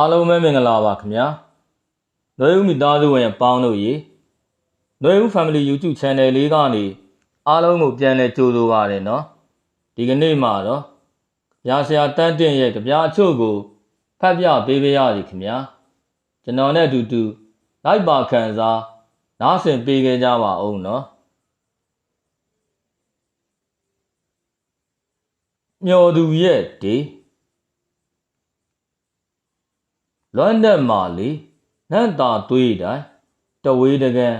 အားလုံးပဲမင်္ဂလာပါခင်ဗျာ။နှွေဦးမိသားစုဝင်အပေါင်းတို့ရေနှွေဦး Family YouTube Channel လေးကနေအားလုံးကိုပြန်လည်ကြိုဆိုပါရနော်။ဒီကနေ့မှာတော့ရာဆရာတန်းတင်ရဲ့ကြပြအချို့ကိုဖတ်ပြပေးပေးရစီခင်ဗျာ။ကျွန်တော်နဲ့အတူတူလိုက်ပါခံစားနားဆင်ပေးခဲ့ကြပါအောင်နော်။မျော်သူရဲ့ဒီ လွမ်းတဲ့မာလီနန့်တာသွေးတိုင်းတဝေးတကန်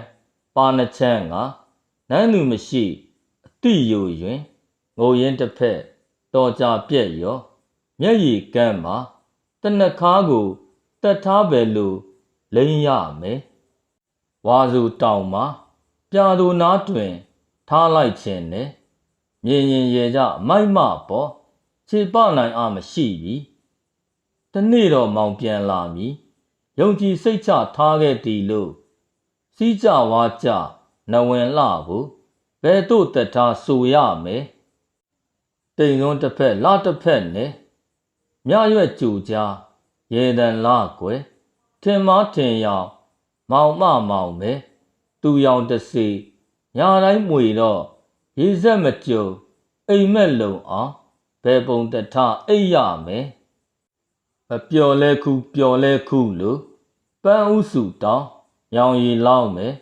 ပါနချမ်းကနန်းသူမရှိအတိယိုတွင်ငိုရင်တစ်ဖက်တော်ကြပြက်ရောမျက်ရည်ကမ်းမှာတနခါကိုတတ်ထားပဲလို့လိမ့်ရမယ်ဝါစုတောင်မှာပြာသူနားတွင် ထားလိုက်ခြင်းနဲ့မြင်ရင်ရေကြမိုက်မပေါ်ခြေပနိုင်အားမရှိပြီ တနေ့တော့မောင်ပြန်လာမည်ယုံကြည်စိတ်ချထားခဲ့သည်လို့စီးကြဝါကြနဝင်လှကိုဘယ်သို့တတ်ထားဆိုရမယ်တိမ်လုံးတစ်ဖက်လာတစ်ဖက်နဲ့မြရွက်ကြူကြားရေတန်လာကွယ်ထင်မထင်ရောင်မောင်မမောင်ပဲသူရောင်တစီညာတိုင်းမွေတော့ရေဆက်မကြုံအိမ်မက်လုံအောင်ဘယ်ပုံတထအိပ်ရမယ် မပျော်လဲခုပျော်လဲခုလို့ပန်းဥစုတောင်းရောင်ရီလောင်းမယ်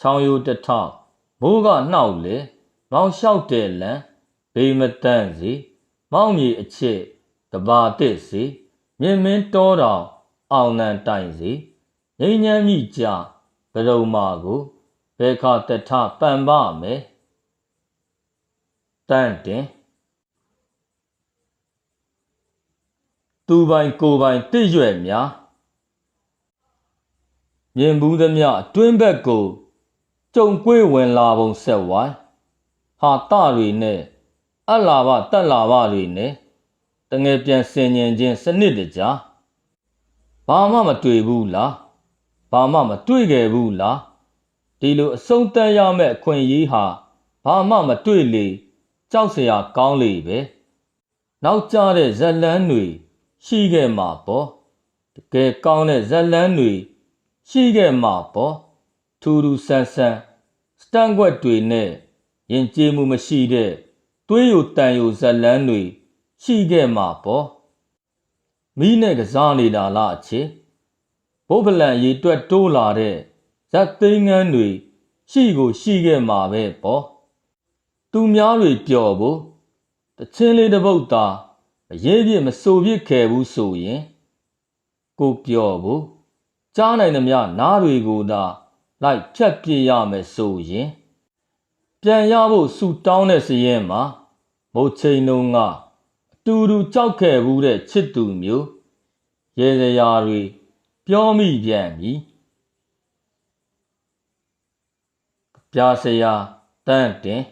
ချောင်းရိုးတစ်ထောက်မိုးကနှောက်လေမောင်လျှောက်တဲ့လန်ဘေးမတန့်စီမောင်မြေအချစ်ကဘာတစ်စီမြင်မင်းတောတော်အောင်နန်တိုင်စီငိမ့်ညမ်းမိကြဘရုံမာကိုဘဲခါတထပန်ပါမယ်တန့်တင် သူပိုင်ကိုပိုင်တည့်ရွယ်များမြင်ဘူးသမျှအတွင်းဘက်ကိုကြုံကွေးဝင်လာပုံဆက်ဝိုင်းဟာတတွေနဲ့အလာဘတက်လာဘတွေနဲ့တငယ်ပြန်ဆင်ញင်ခြင်းစနစ်တကြဘာမှမတွေ့ဘူးလားဘာမှမတွေ့ခဲ့ဘူးလားဒီလိုအဆုံးတန်းရမယ့်အခွင့်အရေးဟာဘာမှမတွေ့လေကြောက်စရာကောင်းလေပဲနောက်ကျတဲ့ဇက်လန်းတွေ ရှိခဲ့မှာပေါ့တကယ်ကောင်းတဲ့ဇက်လန်းတွေရှိခဲ့မှာပေါ့ထူထူဆန်းဆန်းစတန်ကွက်တွေနဲ့ရင်ကျေးမှုမရှိတဲ့သွေးယိုတန်ယိုဇက်လန်းတွေရှိခဲ့မှာပေါ့မိနဲ့ကစားနေတာလားအချစ်ဘုဗလန်ရေတွက်တိုးလာတဲ့ဇက်သိန်းငန်းတွေရှိကိုရှိခဲ့မှာပဲပေါ့သူများတွေပျော်ဖို့တချင်းလေးတစ်ပုတ်သာအ ရေးပြမစိုးပြစ်ခဲ့ဘူးဆိုရင်ကိုပျော်ဖို့ကြားနိုင်သမျှနားတွေကိုသာလိုက်ဖြတ်ပြရမယ်ဆိုရင်ပြန်ရဖို့ဆူတောင်းတဲ့စရင်မှာမုတ်ချိန်လုံးကအတူတူကြောက်ခဲ့ဘူးတဲ့ချစ်သူမျိုးရေစရာတွေပြောမိပြန်ပြီပြာစရာတန့်တင်